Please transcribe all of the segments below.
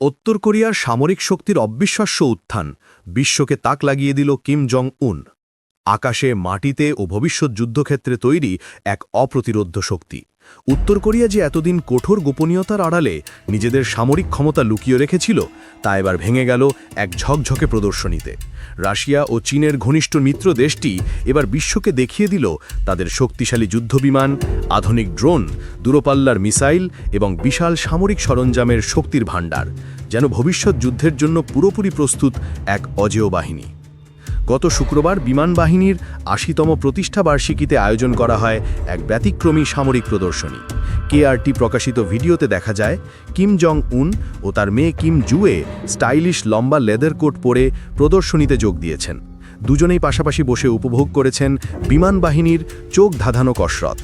উত্তর কোরিয়ার সামরিক শক্তির অবিশ্বাস্য উত্থান বিশ্বকে তাক লাগিয়ে দিল কিম জং উন আকাশে, মাটিতে ও ভবিষ্যৎ যুদ্ধক্ষেত্রে তৈরি এক অপ্রতিরোধ্য শক্তি। উত্তর কোরিয়া যে এতদিন কঠোর গোপনীয়তার আড়ালে নিজেদের সামরিক ক্ষমতা লুকিয়ে রেখেছিল, তা এবার ভেঙে গেল এক ঝকঝকে প্রদর্শনীতে। রাশিয়া ও চীনের ঘনিষ্ঠ মিত্র দেশটি এবার বিশ্বকে দেখিয়ে দিল তাদের শক্তিশালী যুদ্ধবিমান, আধুনিক ড্রোন দূরপাল্লার মিসাইল এবং বিশাল সামরিক সরঞ্জামের শক্তির ভাণ্ডার, যেন ভবিষ্যৎ যুদ্ধের জন্য পুরোপুরি প্রস্তুত এক অজেয় বাহিনী। গত শুক্রবার বিমান বাহিনীর আশিতম প্রতিষ্ঠা বার্ষিকীতে আয়োজন করা হয় এক ব্যতিক্রমী সামরিক প্রদর্শনী। কেআরটি প্রকাশিত ভিডিওতে দেখা যায়, কিম জং উন ও তার মেয়ে কিম জুয়ে স্টাইলিশ লম্বা লেদার কোট পরে প্রদর্শনীতে যোগ দিয়েছেন। দুজনেই পাশাপাশি বসে উপভোগ করেছেন বিমান বাহিনীর চোখ ধাঁধানো কসরত।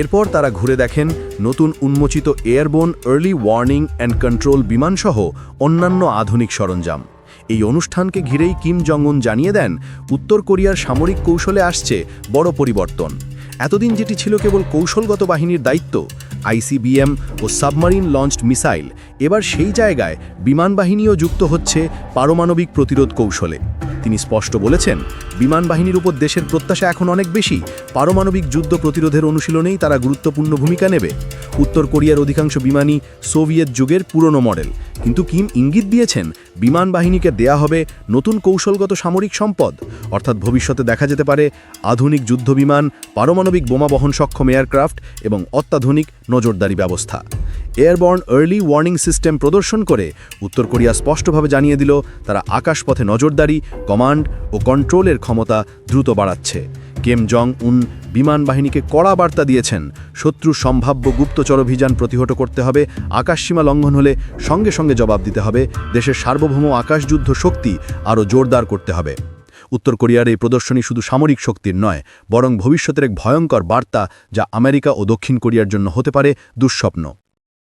এরপর তারা ঘুরে দেখেন নতুন উন্মোচিত airborne early warning and control বিমানসহ অন্যান্য আধুনিক সরঞ্জাম। এই অনুষ্ঠানকে ঘিরেই কিম জং-উন জানিয়ে দেন, উত্তর কোরিয়ার সামরিক কৌশলে আসছে বড় পরিবর্তন। এতদিন যেটি ছিল কেবল কৌশলগত বাহিনীর দায়িত্ব, আইসিবিএম ও সাবমারিন লঞ্চড মিসাইল, এবার সেই জায়গায় বিমান বাহিনীও যুক্ত হচ্ছে পারমাণবিক প্রতিরোধ কৌশলে। তিনি স্পষ্ট বলেছেন, বিমান বাহিনীর উপর দেশের প্রত্যাশা এখন অনেক বেশি। পারমাণবিক যুদ্ধ প্রতিরোধের অনুশীলনেই তারা গুরুত্বপূর্ণ ভূমিকা নেবে। উত্তর কোরিয়ার অধিকাংশ বিমানই সোভিয়েত যুগের পুরনো মডেল। কিন্তু কিম ইঙ্গিত দিয়েছেন, বিমান বাহিনীকে দেয়া হবে নতুন কৌশলগত সামরিক সম্পদ। অর্থাৎ ভবিষ্যতে দেখা যেতে পারে আধুনিক যুদ্ধবিমান, পারমাণবিক বোমা বহন সক্ষম এয়ারক্রাফট এবং অত্যাধুনিক নজরদারি ব্যবস্থা। এয়ারবর্ন আর্লি ওয়ার্নিং সিস্টেম প্রদর্শন করে, উত্তর কোরিয়া স্পষ্টভাবে জানিয়ে দিল, তারা আকাশপথে নজরদারি কমান্ড ও কন্ট্রোলের ক্ষমতা দ্রুত বাড়াচ্ছে। কেম জং উন বিমান বাহিনীকে কড়া বার্তা দিয়েছেন শত্রুর সম্ভাব্য গুপ্তচর অভিযান প্রতিহত করতে হবে আকাশসীমা লঙ্ঘন হলে সঙ্গে সঙ্গে জবাব দিতে হবে, দেশের সার্বভৌম আকাশযুদ্ধ শক্তি আরও জোরদার করতে হবে। উত্তর কোরিয়ার এই প্রদর্শনী শুধু সামরিক শক্তির নয়, বরং ভবিষ্যতের এক ভয়ঙ্কর বার্তা যা আমেরিকা ও দক্ষিণ কোরিয়ার জন্য হতে পারে দুঃস্বপ্ন।